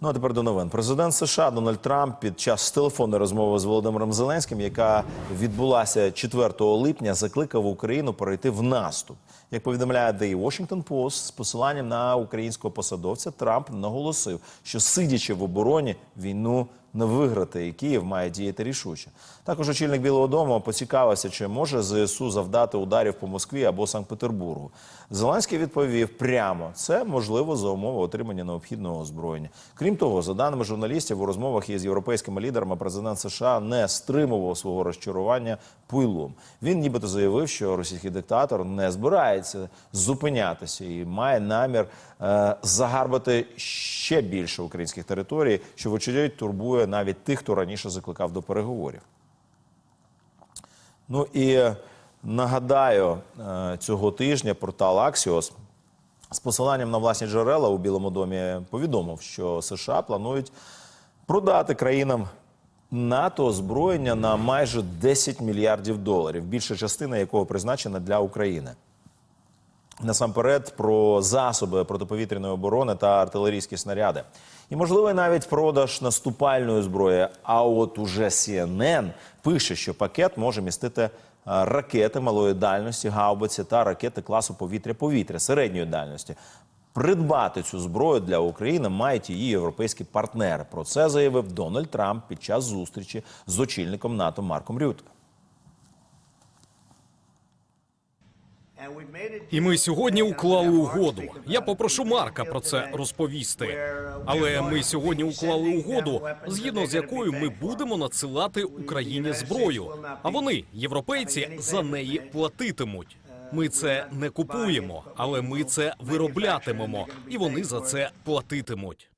Ну а тепер до новин. Президент США Дональд Трамп під час телефонної розмови з Володимиром Зеленським, яка відбулася 4 липня, закликав Україну перейти в наступ. Як повідомляє The Washington Post, з посиланням на українського посадовця, Трамп наголосив, що сидячи в обороні, війну не виграти, і Київ має діяти рішуче. Також очільник Білого Дому поцікавився, чи може ЗСУ завдати ударів по Москві або Санкт-Петербургу. Зеленський відповів прямо: це можливо за умови отримання необхідного озброєння. Крім того, за даними журналістів, у розмовах із європейськими лідерами президент США не стримував свого розчарування пилом. Він нібито заявив, що російський диктатор не збирається зупинятися і має намір е, загарбати ще більше українських територій, що вочевидь турбує навіть тих, хто раніше закликав до переговорів. Ну і нагадаю, е, цього тижня портал Axios з посиланням на власні джерела у Білому домі повідомив, що США планують продати країнам НАТО озброєння на майже 10 мільярдів доларів, більша частина якого призначена для України. Насамперед про засоби протиповітряної оборони та артилерійські снаряди. І можливо навіть продаж наступальної зброї. А от уже CNN пише, що пакет може містити е, ракети малої дальності, гаубиці та ракети класу повітря-повітря середньої дальності. Придбати цю зброю для України мають її європейські партнери. Про це заявив Дональд Трамп під час зустрічі з очільником НАТО Марком Рютте. І ми сьогодні уклали угоду. Я попрошу Марка про це розповісти. Але ми сьогодні уклали угоду, згідно з якою ми будемо надсилати Україні зброю. А вони, європейці, за неї платитимуть. Ми це не купуємо, але ми це вироблятимемо, і вони за це платитимуть.